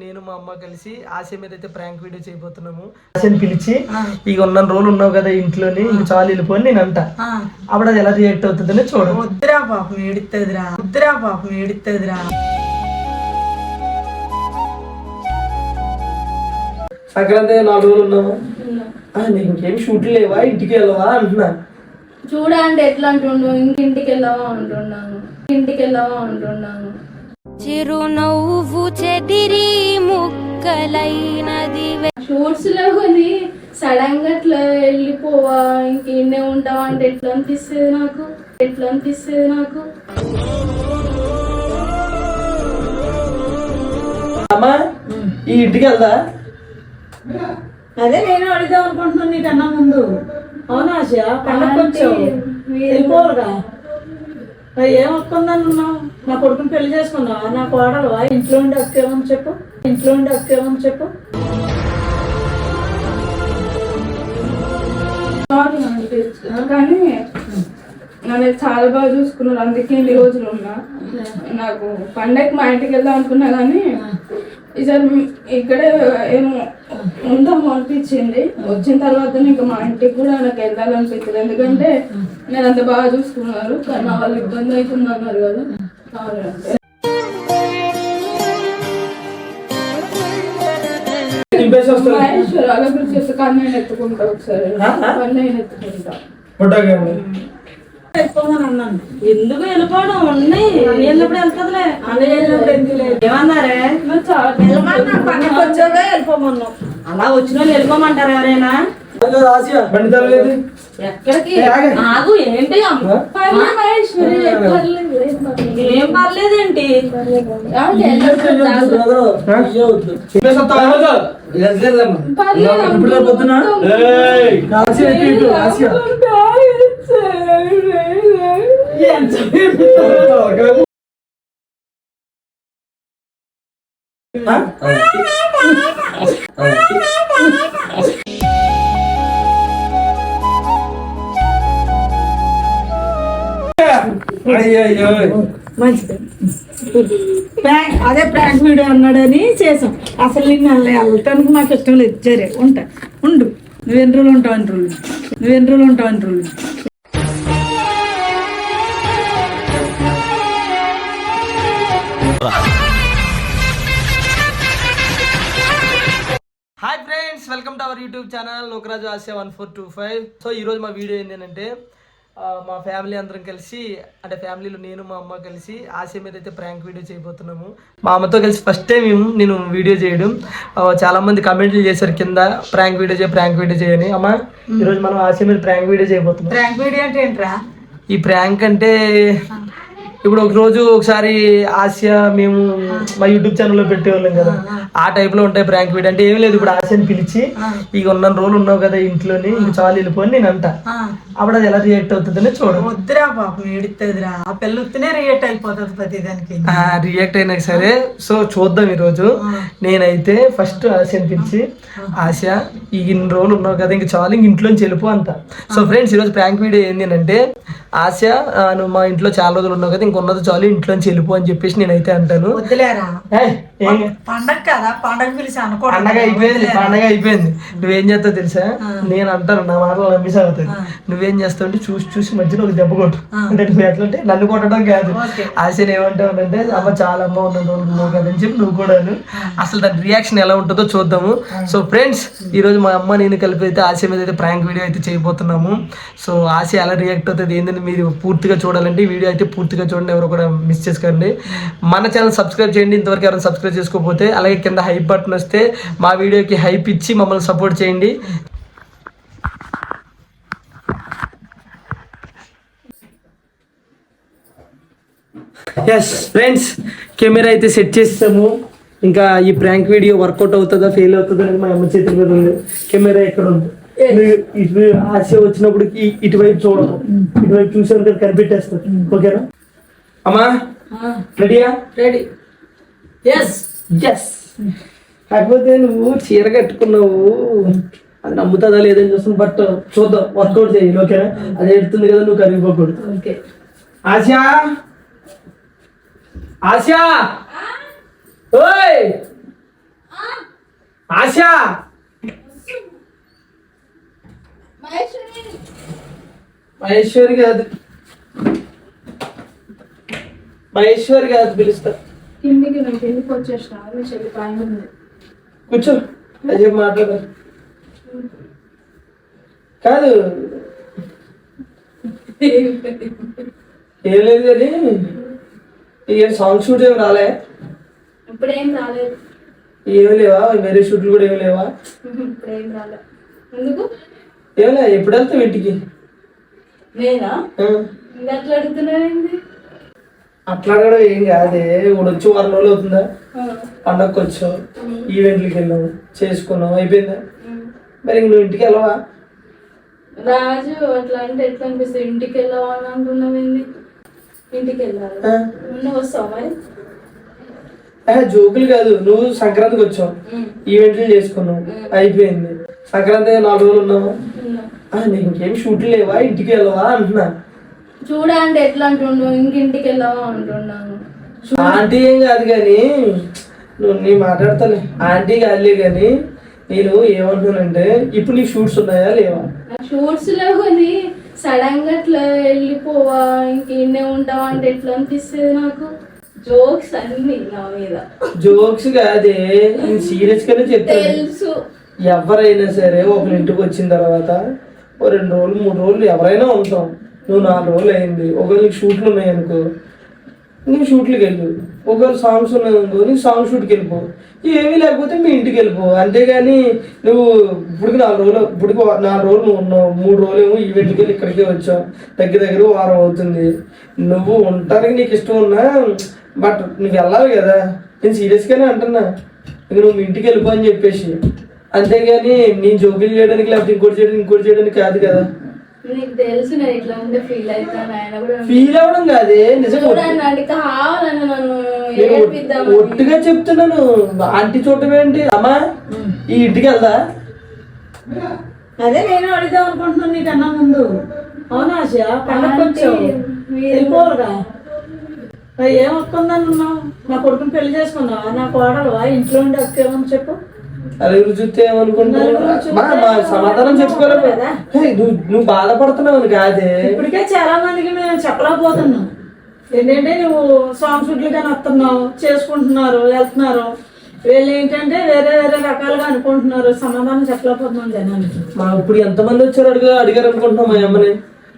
నేను మా అమ్మ కలిసి ఆశ మీద అయితే ప్రాంక్ వీడియో చేయబోతున్నాము. ఆశని పిలిచి ఇక ఉన్న రోజులు ఉన్నావు కదా ఇంట్లోని ఇంక చాలు వెళ్ళిపోయి నేను అంట. అప్పుడు అది ఎలా రియాక్ట్ అవుతుందని చూడండి వద్దురా పాపం ఏడుతుందిరా వద్దురా పాపం ఏడుతుందిరా సంక్రాంతి నాలుగు రోజులు నీకు ఇంకేం షూట్లు లేవా? ఇంటికి వెళ్ళవా? అంటున్నా. చూడండి ఎట్లా అంటుండు ఇంకింటికి వెళ్ళవా అంటున్నాను ఇంటికి వెళ్ళవా అంటున్నాను. చిరునవ్వు చెదిరి ముక్కలైనది. షూట్స్లో కొని సడన్గా అట్లా వెళ్ళిపోవా ఇంకేనే ఉంటావా అంటే ఎట్లా అనిపిస్తుంది నాకు? ఎట్లా అనిపిస్తుంది నాకు? అమ్మా ఈ ఇంటికి వెళ్దా? అదే నేను అడుగుదాం అనుకుంటున్నాను నీకన్నా ముందు. అవునా ఆశ? పండగ వచ్చావు వెళ్ళిపోరుగా. మరి ఏం ఒక్కుందని ఉన్నావు? నా కొడుకుని పెళ్ళి చేసుకున్నావా నా కోడలు ఇంట్లో ఉండి అక్కేమని చెప్పు. ఇంట్లో ఉండి అక్కేమని చెప్పు. కానీ నన్ను చాలా బాగా చూసుకున్నారు. అందుకే ఇన్ని రోజులు ఉన్నా. నాకు పండగకి మా ఇంటికి వెళ్దాం అనుకున్నా కానీ ఈసారి ఇక్కడే ఏమో ఉందాము అనిపించింది. వచ్చిన తర్వాత ఇంకా మా ఇంటికి కూడా నాకు వెళ్ళాలనిపించింది ఎందుకంటే నేను అంత బాగా చూసుకున్నారు. కానీ నా వాళ్ళు ఇబ్బంది అవుతుంది అన్నారు కదా. గురించి నేను ఎత్తుకుంటా ఒకసారి ఎత్తుకుంటా ఎందుకు వెళ్ళిపోవడం ఉన్నాయి వెళ్ళినప్పుడు వెళ్తుందిలే ఏమన్నారే చాలా వెళ్ళమన్నా వచ్చాక వెళ్ళిపోమన్నావు. అలా వచ్చిన వాళ్ళు వెళ్ళిపోమంటారు ఎవరైనా? ఎక్కడికి. ఆగు ఏంటి? ఏం పర్లేదు. ఏం పర్లేదేంటి ఆవిడ అయ్యయ్యో. మంచిది అదే ప్రాంక్ వీడియో అన్నాడని చేసాం అసలు నిన్ను వెళ్ళటానికి మాకు ఇష్టం లేదు. సరే ఉంటా. ఉండు. నువ్వు ఎన్ని రోజులు ఉంటావు ఎన్ని నువ్వు ఎన్ని రోజులు ఉంటావు ఎన్ని hi friends welcome to our YouTube channel Lokaraju Asiya one four two five so ఈరోజు మా వీడియో ఏంటంటే మా ఫ్యామిలీ అందరం కలిసి అంటే ఫ్యామిలీలో నేను మా అమ్మ కలిసి ఆసియా మీద అయితే ప్రాంక్ వీడియో చేయబోతున్నాము. మా అమ్మతో కలిసి ఫస్ట్ టైం నేను వీడియో చేయడం. ఆ, చాలా మంది కమెంట్లు చేశారు కింద ప్రాంక్ వీడియో చేయ ప్రాంక్ వీడియో చేయని అమ్మ ఈరోజు మనం ఆసియా మీద ప్రాంక్ వీడియో చేయబోతున్నాం. ప్రాంక్ వీడియో అంటే ఏంట్రా? ఈ ప్రాంక్ అంటే ఇప్పుడు ఒక రోజు ఒకసారి ఆసియా మేము మా యూట్యూబ్ ఛానల్లో పెట్టేవాళ్ళం కదా. ఆ టైప్లో ఉంటాయి ప్రాంక్ వీడియో. అంటే ఏం లేదు ఇప్పుడు ఆసియాని పిలిచి ఇక ఉన్న రోజులు ఉన్నావు కదా ఇంట్లోని ఇంక చాలు వెళ్ళిపోయి నేను అంట అప్పుడు అది ఎలా రియాక్ట్ అవుతుందని చూడండి వద్దురా పాపం ఏడుతుందిరా ఆ పిల్ల ఉత్తినే రియేట్ అయిపోతుంది ప్రతి దానికి రియాక్ట్ అయినా సరే. సో చూద్దాం ఈరోజు. నేనైతే ఫస్ట్ ఆసియాని పిలిచి ఆసియా ఈ ఇన్ని రోజులు ఉన్నావు కదా ఇంక చాలు ఇంక ఇంట్లోంచి వెళ్ళిపో అంట. సో ఫ్రెండ్స్ ఈరోజు ప్రాంక్ వీడియో ఏంటి అంటే ఆసియా నువ్వు మా ఇంట్లో చాలా రోజులు ఉన్నావు కదా ఇంకొన్నది చాలు ఇంట్లోంచి వెళ్ళిపో అని చెప్పేసి నేనైతే అంటాను. వద్దులేరా? పండగ కదా పండగ పిలిచి పండగ అయిపోయింది పండగ అయిపోయింది. నువ్వేం చేస్తావు తెలుసా? నేను అంటాను నా మాటలు నమ్మి సాగుతుంది నువ్వేం చేస్తావు అంటే చూసి చూసి మధ్యలో ఒక దెబ్బ కొట్టు. అంటే నువ్వు ఎట్లా అంటే నన్ను కొట్టడం కాదు. ఆశని ఏమంటావు అంటే అమ్మ చాలా అమ్మ ఉన్నాను నువ్వు కదని చెప్పి నువ్వు కూడా అసలు దాని రియాక్షన్ ఎలా ఉంటుందో చూద్దాము. సో ఫ్రెండ్స్ ఈ రోజు మా అమ్మ నేను కలిపి అయితే ఆశ మీద అయితే ప్రాంక్ వీడియో అయితే చేయబోతున్నాము. సో ఆశ ఎలా రియాక్ట్ అవుతుంది ఏంటంటే మీరు పూర్తిగా చూడాలంటే వీడియో అయితే పూర్తిగా చూడండి ఎవరు కూడా మిస్ చేసుకోండి మన ఛానల్ సబ్స్క్రైబ్ చేయండి ఇంతవరకు ఎవరైనా సబ్స్క్రైబ్ చేసుకోకపోతే అలాగే కింద హైప్ బటన్ వస్తే మా వీడియోకి హైప్ ఇచ్చి మమ్మల్ని సపోర్ట్ చేయండి. ఎస్ ఫ్రెండ్స్ కెమెరా అయితే సెట్ చేస్తాము. ఇంకా ఈ ప్రాంక్ వీడియో వర్కౌట్ అవుతుందా ఫెయిల్ అవుతుందా అని మా అమ్మ చేతుల మీద ఉంది. కెమెరా ఎక్కడ ఉంది? ఇటు ఆశ వచ్చినప్పుడు ఇటువైపు చూడము. ఇటువైపు చూసాను కదా కనిపెట్టేస్తాను ఓకేనా అమ్మా? రెడీయా? రెడీ. ఎస్ ఎస్ కాకపోతే నువ్వు చీర కట్టుకున్నావు. అది నమ్ముతుందా లేదని చూస్తాను బట్ చూద్దాం. వర్కౌట్ చేయాలి ఓకేనా అది ఎడుతుంది కదా నువ్వు కరిగిపోకూడదు. ఓకే ఆశా? ఆశా? ఓయ్! ఆశ? మహేశ్వరి. కాదు మహేశ్వరి కాదు పిలుస్తా కిందికి నేను కిందికి వచ్చేసిన మీ చెల్లి పైన ఉంది. కూర్చో. అదే మాట్లాడ కాదు. ఏం లేదు కానీ ఏం సాంగ్ షూట్ ఏమి రాలే. ఇప్పుడేం రాలేదు. ఏమి లేవా? వేరే షూట్లు కూడా ఏమి లేవా? ఇప్పుడేం రాలేదు ఎందుకు? ఏమి లే ఎప్పుడు వెళ్తావు ఇంటికి? నేనా? ఇంకా అట్లా అట్లా కూడా ఏం కాదే. ఇప్పుడు వచ్చి వారం రోజులు అవుతుందా? పండగకి వచ్చావు. ఈవెంట్లకి వెళ్ళావు. చేసుకున్నావు. అయిపోయిందా? మరి ఇంక నువ్వు ఇంటికి వెళ్ళవా? రాజు అట్లా అంటే ఎట్లా అనిపిస్తుంది? ఇంటికి వెళ్ళాలని అంటున్నావేంది ఇంటికి వెళ్ళాలి? నువ్వు వస్తావు మరి? జోకులు కాదు. నువ్వు సంక్రాంతికి వచ్చావు. ఈవెంట్లు చేసుకున్నావు. అయిపోయింది. సంక్రాంతి నాలుగు రోజులు ఉన్నావు? నీకు ఇంకేం షూట్లు లేవా? ఇంటికి వెళ్ళవా? అంటున్నా. చూడ అంటే ఎట్లా అంటుండు ఇంకింటికి వెళ్ళావా అంటున్నాను ఆంటీ ఏం కాదు కానీ నువ్వు నీ మాట్లాడతాను. ఆంటీ కాదులే కానీ నేను ఏమంటున్నానంటే ఇప్పుడు నీకు షూట్స్ ఉన్నాయా లేవా? షూట్స్లో కొని సడన్గా అట్లా వెళ్ళిపోవా ఇంకేనే ఉంటావా అంటే ఎట్లా అనిపిస్తుంది నాకు? జోక్స్ అన్ని నా మీద. జోక్స్ కాదే నేను సీరియస్ గానే చెప్తాను తెలుసు. ఎవరైనా సరే ఒకరి ఇంటికి వచ్చిన తర్వాత ఓ రెండు రోజులు మూడు రోజులు ఎవరైనా ఉంటాం. నువ్వు నాలుగు రోజులు అయింది. ఒకవేళ నీకు షూట్లు ఉన్నాయి అనుకో. నువ్వు షూట్లకు వెళ్ళు. ఒకవేళ సాంగ్స్ ఉన్నాయి అనుకో నీ సాంగ్ షూట్కి వెళ్ళిపో. ఏమీ లేకపోతే మీ ఇంటికి వెళ్ళిపో. అంతేగాని నువ్వు ఇప్పుడు నాలుగు రోజులు ఇప్పుడు నాలుగు రోజులు నువ్వు ఉన్నావు. మూడు రోజులు ఏమో ఈవెంట్కి వెళ్ళి ఇక్కడికే వచ్చావు. దగ్గర దగ్గర వారం అవుతుంది. నువ్వు ఉండటానికి నీకు ఇష్టం ఉన్నా బట్ నువ్వు వెళ్ళాలి కదా. నేను సీరియస్గానే అంటున్నా. ఇక నువ్వు మీ ఇంటికి వెళ్ళిపో అని చెప్పేసి. అంతేగాని నేను జోకులు చేయడానికి లేకపోతే ఇంకోటి చేయడానికి ఇంకోటి చేయడానికి కాదు కదా. నీకు తెలుసు నేను ఇట్లా ఉంటే ఫీల్ అవుతాను ఆయన కూడా ఫీల్ అవ్వడం కాదే నిజం చూడండి అంటే కావాలని నన్ను నేను ఏడిపిద్దామని ఒట్టుగా చెప్తున్నాను. ఆంటీ చూడటం ఏంటి? అమ్మా ఈ ఇంటికి వెళ్దా? అదే నేను అడుగుదాం అనుకుంటున్నాను నీకన్నా ముందు. అవునా ఆశ? పండగకి వచ్చావు. మీరు- వెళ్ళిపోరుగా మరి ఏం ఒక్కుందని ఉన్నావు నా కొడుకుని పెళ్ళి చేసుకున్నావా నా కోడలువా? ఇంట్లో ఉండి అక్కేమని చెప్పు. నలుగురు చూస్తే మా మా సమాధానం. హే, నువ్వు నువ్వు బాధపడుతున్నావు కాదే. ఇప్పటికే చాలా మందికి మేము చెప్పలేకపోతున్నాం. ఏంటంటే నువ్వు సాంగ్ షూట్లు కానీ వస్తున్నావు చేసుకుంటున్నారు వెళ్తున్నారు. వీళ్ళు ఏంటంటే వేరే వేరే రకాలుగా అనుకుంటున్నారు. సమాధానం చెప్పలేకపోతున్నాం జనానికి. మా ఇప్పుడు ఎంతమంది వచ్చారు అడిగా అడిగారు అనుకుంటున్నాం మా అమ్మని?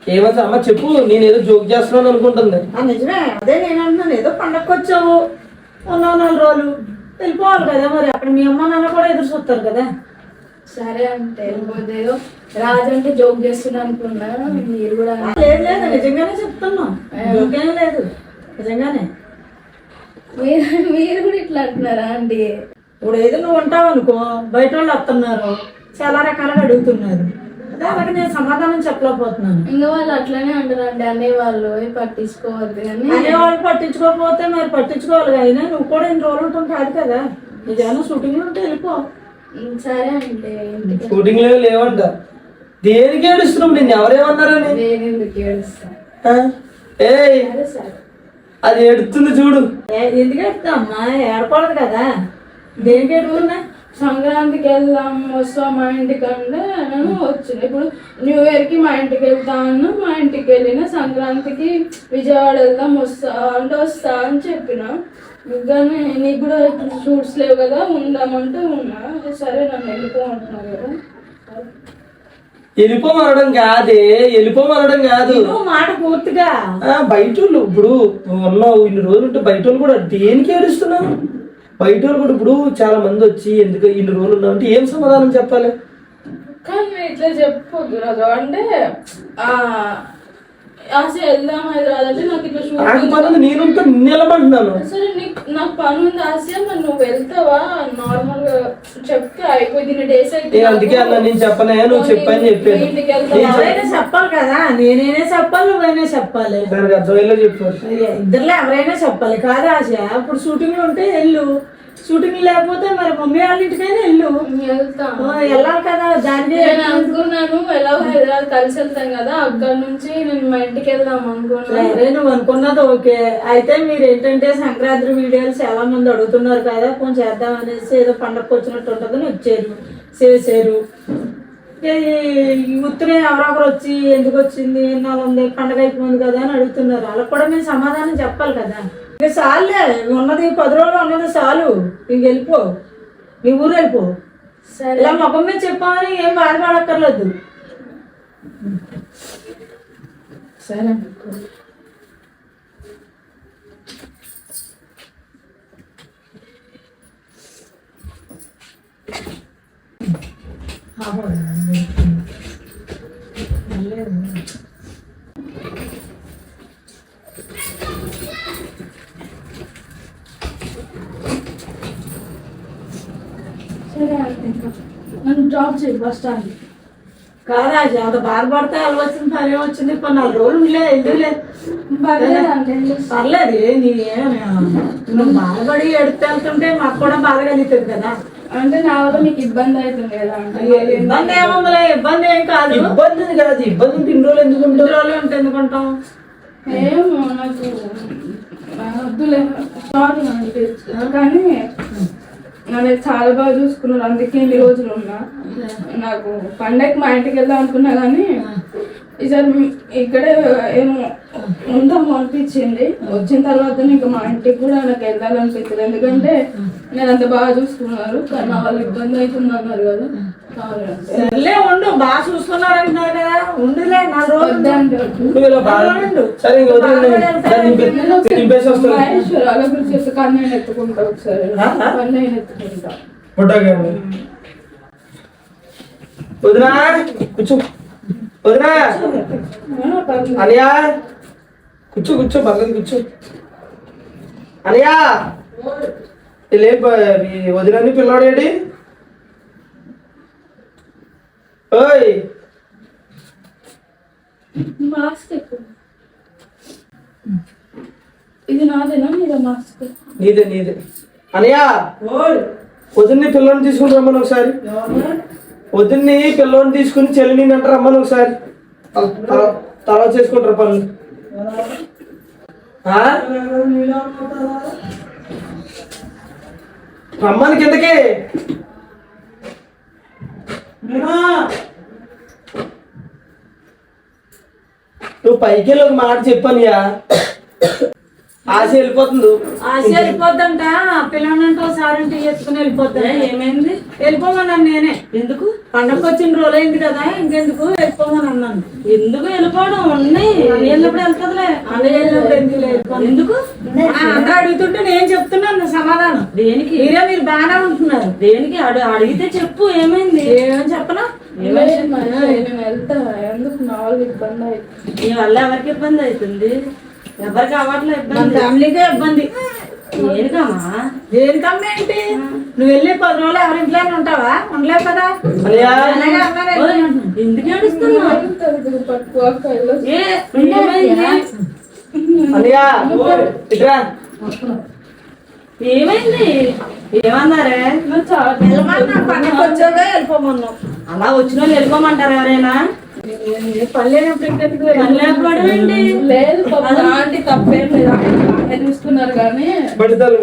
ఏమంటే అమ్మ చెప్పు నేను ఏదో జోక్ చేస్తున్నాను అనుకుంటుంది. నిజమే. అదే నేను అంటున్నాను. ఏదో పండగకి వచ్చావు ఉన్నావు నాలుగు రోజులు. వెళ్ళిపోవాలి కదా మరి. అక్కడ మీ అమ్మ నాన్న కూడా ఎదురు చూస్తారు కదా. సరే అంటే వెళ్ళిపోతే రాజు అంటే జోక్ చేస్తున్నా అనుకున్నా మీరు కూడా లేదు లేదు నిజంగానే చెప్తున్నాం. లేదు నిజంగానే. మీరు మీరు కూడా ఇట్లా అంటున్నారా అండి? ఇప్పుడు ఏదో నువ్వు ఉంటావు అనుకో బయట వాళ్ళు వస్తున్నారు చాలా రకాలుగా అడుగుతున్నారు. అలాగే నేను సమాధానం చెప్పలేకపోతున్నాను. ఇంకా వాళ్ళు అట్లనే అంటారండి అనేవాళ్ళు "ఏ పట్టించుకోవద్దు కానీ. అనే వాళ్ళు పట్టించుకోకపోతే మరి పట్టించుకోవాలి అయినా. నువ్వు కూడా ఇన్ని రోజులు ఉంటాం కాదు. కదా నిజంగా షూటింగ్ ఉంటే వెళ్ళిపో. "ఉమ్, సరే అంటే ఇంటికి షూటింగ్లో లేవంట. దేనికి ఏడుస్తున్నావు? నేను ఎవరేమన్నారని? నేను ఎందుకు ఏడుస్తా? ఆ? ఏయ్ సరే సరే. అది ఎడుతుంది చూడు. ఏ- ఎందుకు చెప్తామ్మా ఏడకూడదు కదా. దేనికి ఎడుతున్నా సంక్రాంతికి వెళ్దాం వస్తాం మా ఇంటికి అంటే నేను వచ్చిన. ఇప్పుడు న్యూ ఇయర్కి మా ఇంటికి వెళ్తాను మా ఇంటికి వెళ్ళిన సంక్రాంతికి విజయవాడ వెళ్దాం వస్తా అంటే వస్తా అని చెప్పిన. కానీ నీకు కూడా షూట్స్ లేవు కదా ఉందామంటే ఉన్నా. సరే నన్ను వెళ్ళిపోమంటున్నారు కదా. వెళ్ళిపోమనడం కాదే వెళ్ళిపోమనడం కాదు. నువ్వు మాట పూర్తిగా. ఆ, బయట వాళ్ళు ఇప్పుడు నువ్వు ఉన్నావు ఇన్ని రోజులు ఉంటే బయట వాళ్ళు కూడా దేనికి ఏడుస్తున్నావు బయట వాళ్ళు కూడా ఇప్పుడు చాలా మంది వచ్చి ఎందుకు ఇన్ని రోజులు ఉన్నామంటే ఏం సమాధానం చెప్పాలి? కానీ ఇట్లా చెప్పు అంటే అసలు వెళ్దాం హైదరాబాద్ అంటే నాకు ఇట్లా పనుంది నేను నిలబడుతున్నాను సరే నీకు నాకు పని ఉంది ఆసియా మరి నువ్వు వెళ్తావా? నార్మల్గా చెప్తే అయిపోయింది డేస్ అయితే అందుకే అన్నా నేను చెప్పనే నువ్వు చెప్పని. చెప్పాను ఎవరైనా చెప్పాలి కదా నేనైనా చెప్పాలి నువ్వైనా చెప్పాలి. ఇద్దరులో ఎవరైనా చెప్పాలి కాదు ఆశ ఇప్పుడు షూటింగ్ ఉంటే వెళ్ళు. షూటింగ్ లేకపోతే మరి మమ్మీ వాళ్ళ ఇంటికైనా వెళ్ళు. వెళ్ళాలి కదా దానికి నేను అనుకున్నాను ఎలా హైదరాబాద్ కలిసి వెళ్తాం కదా అక్కడ నుంచి నేను మా ఇంటికి వెళ్దాం అనుకున్నాను. నువ్వు అనుకున్నది ఓకే. అయితే మీరు ఏంటంటే సంక్రాంతి వీడియోలు చాలా మంది అడుగుతున్నారు కదా కొంచెం చేద్దాం అనేసి ఏదో పండగకు వచ్చినట్టు ఉంటుందని వచ్చారు. చేశారు ఈ ఉత్తరే ఎవరొకరు వచ్చి ఎందుకు వచ్చింది ఎన్నాళ్ళు ఉంది పండగ అయిపోయింది కదా అని అడుగుతున్నారు. వాళ్ళకి కూడా మేము సమాధానం చెప్పాలి కదా. ఇక చాలులే ఉన్నది పది రోజులు ఉన్నది చాలు ఇంక వెళ్ళిపో. నీ ఊరు వెళ్ళిపో. ఇలా ముఖం మీద చెప్పామని ఏం బాధపడక్కర్లేదు. సరే. సరే అంటే ఇంకా నన్ను డ్రాప్ చేయి బస్ స్టాండ్ కాదా అంత బాధపడితే అలా వచ్చింది పని వచ్చింది కొన్ని నాలుగు రోజులు ఎందుకులే పర్లేదు అంటే పర్లేదు నీ నువ్వు బాధపడి ఎడుతూ వెళ్తుంటే మాకు కూడా బాధ కలుగుతుంది కదా. అంటే నా వల్ల మీకు ఇబ్బంది అవుతుంది కదా అంటే. ఇబ్బంది ఏముందిలే ఇబ్బంది ఏం కాదు. ఇబ్బంది కాదు ఇబ్బంది ఉంటే ఇన్ని రోజులు ఎందుకు ఎన్ని రోజులు ఉంటే ఎందుకుంటాం ఏమో నాకు వద్దులే. సారీ అంటే కానీ నన్ను చాలా బాగా చూసుకున్నారు. అందుకే ఇన్ని రోజులు ఉన్నా. నాకు పండగకి మా ఇంటికి వెళ్దాం అనుకున్నా కానీ ఈసారి ఇక్కడే ఏమో ఉందాము అనిపించింది. వచ్చిన తర్వాత ఇంకా మా ఇంటికి కూడా నాకు వెళ్ళాలనిపించింది ఎందుకంటే నేను అంత బాగా చూసుకున్నారు. కానీ నా వాళ్ళు ఇబ్బంది అవుతుంది అన్నారు కదా. సర్లే ఉండు. బాగా చూసుకున్నారు అంటున్నారు కదా. ఉండులే నాలుగు రోజులు అలా నేను ఎత్తుకుంటా ఒకసారి. ఎత్తుకుంటా. వదినా కూర్చో. వదినా. అనియా కూర్చో కూర్చో పక్కన కూర్చో. అనియా లే వదినని ఓయ్. మాస్క్ ఎక్కువ. ఇది నాదేనా మీద మాస్క్? నీదే నీదే. అనయ్యా వదిన్ని పిల్లని తీసుకుని రమ్మని ఒకసారి. వదిన్ని పిల్లోని తీసుకుని చెల్లిని అంటారు రమ్మని ఒకసారి. తల- తర్వాత చేసుకుంటారు పనులు రమ్మని కిందకి. నువ్వు పైకి వెళ్ళి ఒక మాట చెప్పనియా? ఆశ వెళ్ళిపోతుంది. ఆశ వెళ్ళిపోద్దంట. పిల్లనంటే ఒకసారి అంటే ఎత్తుకుని వెళ్ళిపోద్దా ఏమైంది? వెళ్ళిపోమన్నాను నేనే. ఎందుకు? పండగకి వచ్చిన రోజు అయింది కదా ఇంకెందుకు వెళ్ళిపోమని అన్నాను. ఎందుకు వెళ్ళిపోవడం? ఉన్నాయి. వెళ్ళినప్పుడు వెళ్తుందిలే. వెళ్ళినప్పుడు ఎందుకు? ఎందుకు అందరూ అడుగుతుంటే నేను చెప్తున్నాను సమాధానం. దేనికి? మీరే మీరు బాగానే ఉంటున్నారు. దేనికి? అడు అడిగితే చెప్పు ఏమైంది? ఏమని చెప్పనా? వెళ్తా. ఎందుకు? నా వాళ్ళు ఇబ్బంది అవుతుంది. నీ వల్ల ఎవరికి ఇబ్బంది అవుతుంది? ఎవరికి అవ్వట్లే ఇబ్బంది. ఫ్యామిలీకే ఇబ్బంది. దేనికమ్మా? ఏంటి? నువ్వు వెళ్ళి పది రోజులు ఎవరి ఇంట్లోనే ఉంటావా? ఉండలేవు కదా? అనియా ఎందుకు ఏడుస్తున్నావు ఏమైంది? ఏమన్నారే? వెళ్ళమన్నా పనికి వచ్చాక వెళ్ళిపోమన్నావు అలా వచ్చిన వాళ్ళు వెళ్ళిపోమంటారు ఎవరైనా? లేదు ఆంటీ తప్పేం లేదు. చూసుకున్నారు కానీ బడితాలు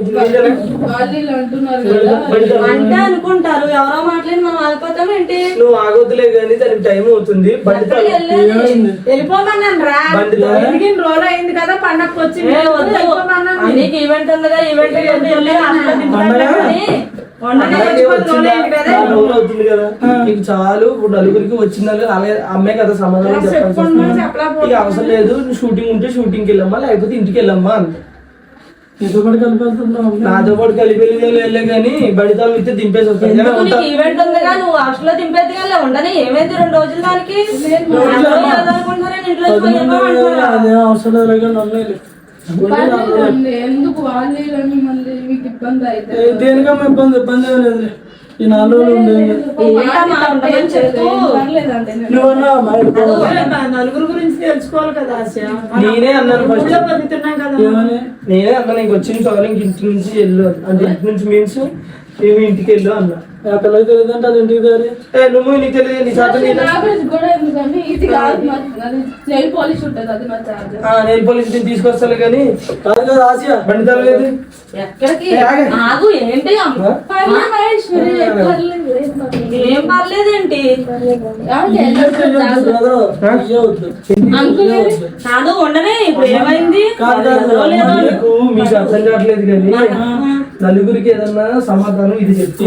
వాళ్ళు అంటున్నారు కదా. అంటే అనుకుంటారు ఎవరో మాట్లాడి మనం ఆగిపోతాం ఏంటి? నువ్వు ఆగొద్దులే కానీ దానికి టైం అవుతుంది. బండితాలు వెళ్ళిపోమన్నాను రా. రోజు అయింది కదా పండగకి వచ్చి నీకు ఈవెంట్ ఉందిగా ఈవెంట్ వచ్చిందా? అవుతుంది కదా? నీకు చాలు ఇప్పుడు నలుగురికి వచ్చిందని అలాగే అమ్మే కదా సమాధానం ఇక అవసరం లేదు నువ్వు షూటింగ్ ఉంటే షూటింగ్కి వెళ్ళమ్మా లేకపోతే ఇంటికి వెళ్ళమ్మా అంది. నాతో పాటు కలిపి వెళ్తున్నాం నాతో పాటు కలిపి వెళ్ళి కానీ బడితాలు ఇస్తే దింపేసి వస్తాను. కానీ ఉంటా. ఈవెంట్ ఉందిగా నువ్వు హాస్టల్లో దింపేది కానీ ఉండని ఏమైంది రెండు రోజులు దానికి? ఇంట్లో పర్లేదండి, ఎందుకు వాళ్ళు వీళ్ళని మళ్ళీ మీకు ఇబ్బంది అయితే? దేనికమ్మా ఇబ్బంది ఇబ్బంది లేదు. ఈ నాలుగు నలుగురు గురించి తెలుసుకోవాలి కదా ఆశ. నేనే అన్నాను ఫస్ట్ నేనే అన్న నీకు వచ్చిన చాలు ఇంక ఇంటి నుంచి వెళ్ళు. అంటే ఇంటి నుంచి మీన్స్ మేము ఇంటికి వెళ్ళు అన్న? ఆ పిల్లకి తెలియదు అంటే అది ఇంటికి దారి ఏ నువ్వు నీకు తెలియదు నీ చేత నెయిల్ పాలిష్ ఉంటుంది అది మా చార్జర్ నేను పోలీస్ తీసుకొస్తాను కానీ కాదు కాదు ఆసియా బండి తరలేదు ఎక్కడికి? ఏ, ఆగు. ఏంటి పర్లేదేంటి? కాదు ఉండనే ఇప్పుడు ఏమైంది? మీకు అర్థం కావట్లేదు కానీ నలుగురికి ఏదన్నా సమాధానం ఇది చెప్తే.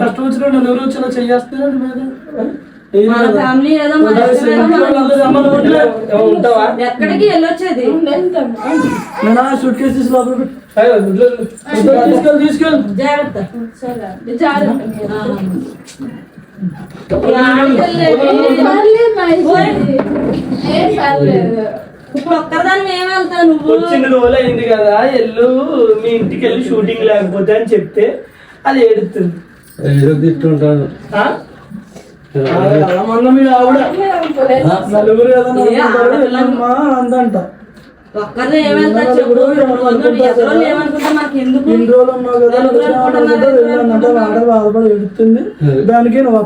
కష్టం. వచ్చిన ఎక్కడికి వెళ్ళొచ్చేది? వెళ్తాం. సూట్ కేసెస్ లోపల తీసుకెళ్ళి తీసుకెళ్ళి. జాగ్రత్త. ఇప్పుడు వెళ్తావు నువ్వు? వచ్చిన రోజులు అయింది కదా ఎల్లు మీ ఇంటికి వెళ్ళి షూటింగ్ లేకపోతే అని చెప్తే అది ఏడుతుంది. ఏదో తిట్టుంటాను మొన్న మీ ఆవిడ నలుగురు అందంట. ఒక్కరిని ఏం వెళ్తావు చెప్పు? ఎవరో ఏమనుకుంటా మాకు ఎందుకు ఇన్ని రోజులు ఉన్నావు కదా ఆడ బాధపడి దానికి నువ్వు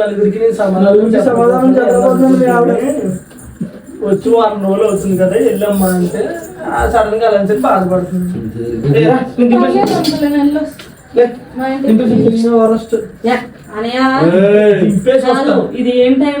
నలుగురికి సమాధానం సమాధానం చెప్పబోతున్నాను మీ ఆవిడ వచ్చి వారం రోజులు అవుతుంది కదా వెళ్ళమ్మా అంటే సడన్గా అలా చెప్పి బాధపడుతుంది. వరస్ట్. ఇది ఏం టైం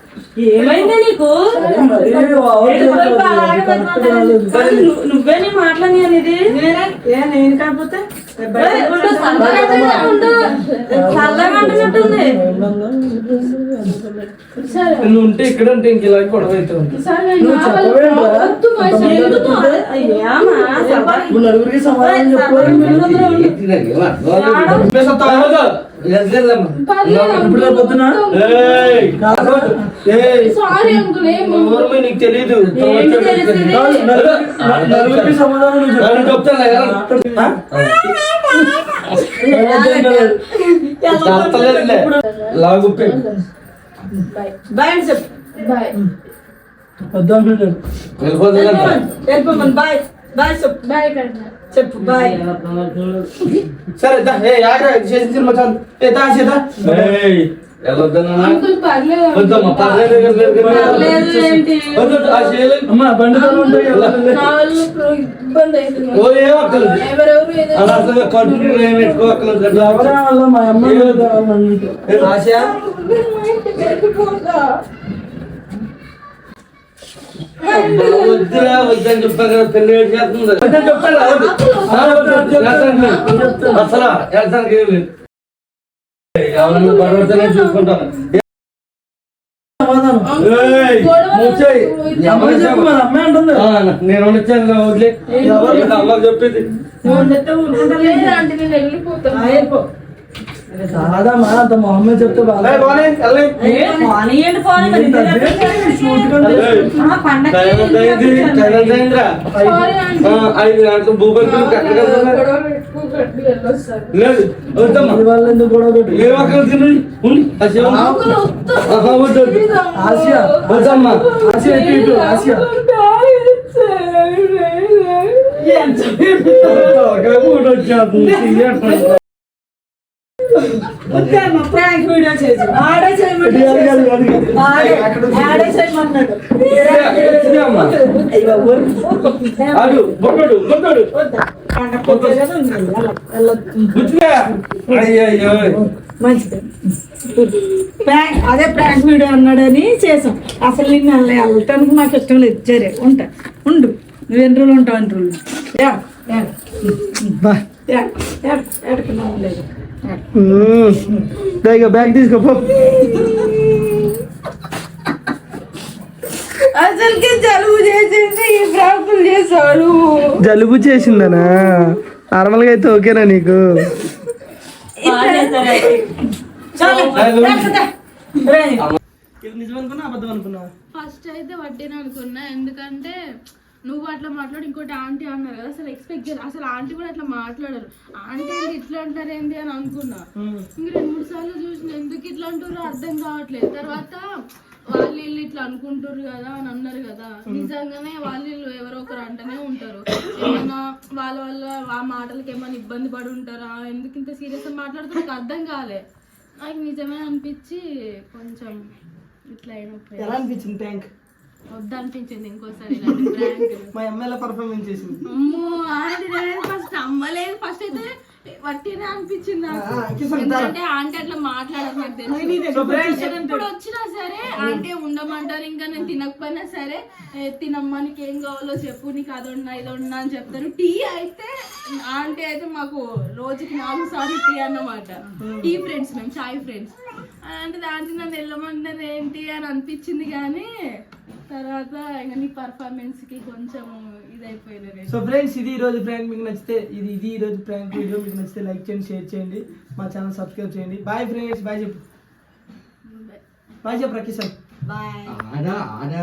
ఏమైంది నీకు? నువ్వు- నీ మాటలని అనేది? నేను కాకపోతే? చల్లగా ఉండు. చల్లగా అంటున్నట్టుంది సరే. నువ్వు ఉంటే ఇక్కడ ఉంటే ఇంక ఇలా గొడవ. నువ్వు నలుగురికి సమాధానం చెప్పాలి నీకు తెలీదు? లాగుప్పే బాయ్ బాయ్ అని చెప్పు. బాయ్. వెళ్ళిపోమని బాయ్. బాయ్ చెప్పు. బాయ్ కన్నా. చెప్పు బాయ్ సరే దా, ఏ ఆగ్రా చేసి ఏ దా ఏయ్, వెళ్ళొద్దన్నా వద్దురా వద్దని చెప్పాను కదా పెళ్ళి ఏడు చేస్తుంది వద్దని చెప్పాను. అసలు ఏం లేదు. ఎవరు చూసుకుంటాను. నేను వచ్చాను వదిలే. అమ్మకి చెప్పింది. వెళ్ళిపోతాను. కాదమ్మా అంత మా అమ్మాయి చెప్తే వెళ్ళొస్తాను లేదు వాళ్ళు. ఎందుకు గొడవ పెట్టి ఏ ఒక్కరు తినండి వద్దమ్మా. ఇటు ఆసియా. వచ్చాను, ప్రాంక్ వీడియో చేసి. ఆడే చేయమని ఇది అది. ఆడే ఆడే చేయమన్నాడు అడు బొట్టడు బొట్టడు ప్రాంక్ అదే ప్రాంక్ వీడియో అన్నాడని చేసాం. అసలు నిన్ను అలా వెళ్ళటానికి మాకు ఇష్టం లేదు. సరే ఉంటా. ఉండు. నువ్వు ఎన్ని రోజులు ఉంటావు? ఎన్ని రోజులు? ఎక్కడికి లేదు. ఇక బ్యాగ్ తీసుకో పో. అసలుకి జలుబు చేసేసి ఈ ప్రాంకులు చేశాడు. జలుబు చేసిందనా? నార్మల్గా అయితే ఓకేనా నీకు? నిజం అనుకున్నా అబద్ధం అనుకున్నా ఫస్ట్ అయితే వడ్డీని అనుకున్నా ఎందుకంటే నువ్వు అట్లా మాట్లాడు ఇంకోటి ఆంటీ అన్నారు కదా అసలు ఎక్స్పెక్ట్ చేయరు అసలు ఆంటీ కూడా అట్లా మాట్లాడరు. ఆంటీ ఏంటి ఇట్లా అంటారు ఏంటి అని అనుకున్నా. ఇంక రెండు మూడు సార్లు చూసిన ఎందుకు ఇట్లా అంటారో అర్థం కావట్లేదు. తర్వాత వాళ్ళు వీళ్ళు ఇట్లా అనుకుంటారు కదా అని అన్నారు కదా. నిజంగానే వాళ్ళు వీళ్ళు ఎవరో ఒకరు అంటనే ఉంటారు. ఏమైనా వాళ్ళ వల్ల ఆ మాటలకి ఏమైనా ఇబ్బంది పడి ఉంటారా? ఎందుకు ఇంత సీరియస్ మాట్లాడుతూ నాకు అర్థం కాలే. నాకు నిజమే అనిపించి కొంచెం ఇట్లా అయినప్పుడు ఎలా అనిపించింది ట్యాంక్ వద్దనిపించింది ఇంకోసారి. మా అమ్మాయిల పర్ఫార్మెన్స్ చేసింది? అమ్మో ఆంటీ ఫస్ట్ అమ్మలేదు. ఫస్ట్ అయితే వట్టినే అనిపించింది. ఎందుకంటే ఆంటీ అట్లా మాట్లాడదు నాకు తెలుసు. సో ఫ్రెండ్స్ ఎప్పుడు వచ్చినా సరే ఆంటీ ఉండమంటారు. ఇంకా నేను తినకపోయినా సరే తినమ్మా నీకు ఏం కావాలో చెప్పు నీకు అది ఉన్నా ఇది ఉన్నా అని చెప్తారు. టీ అయితే ఆంటీ అయితే మాకు రోజుకి నాలుగు సార్లు టీ అన్నమాట. టీ ఫ్రెండ్స్ మేము చాయ్ ఫ్రెండ్స్ అంటే దాంట్లో నన్ను వెళ్ళమంటారు ఏంటి? అని అనిపించింది కానీ తర్వాత ఇంకా నీ పర్ఫార్మెన్స్కి కొంచెం ఇదైపోయినా సో ఫ్రెండ్స్ ఇది ఈ రోజు ప్రాంక్ మీకు నచ్చితే ఇది ఇది ఈ రోజు ప్రాంక్ వీడియో మీకు నచ్చితే లైక్ చేయండి షేర్ చేయండి. మా ఛానల్ సబ్స్క్రైబ్ చేయండి. బాయ్ ఫ్రెండ్స్ బాయ్ చెప్పు. బాయ్ చెప్పు కిషన్ బాయ్ ఆడ ఆడ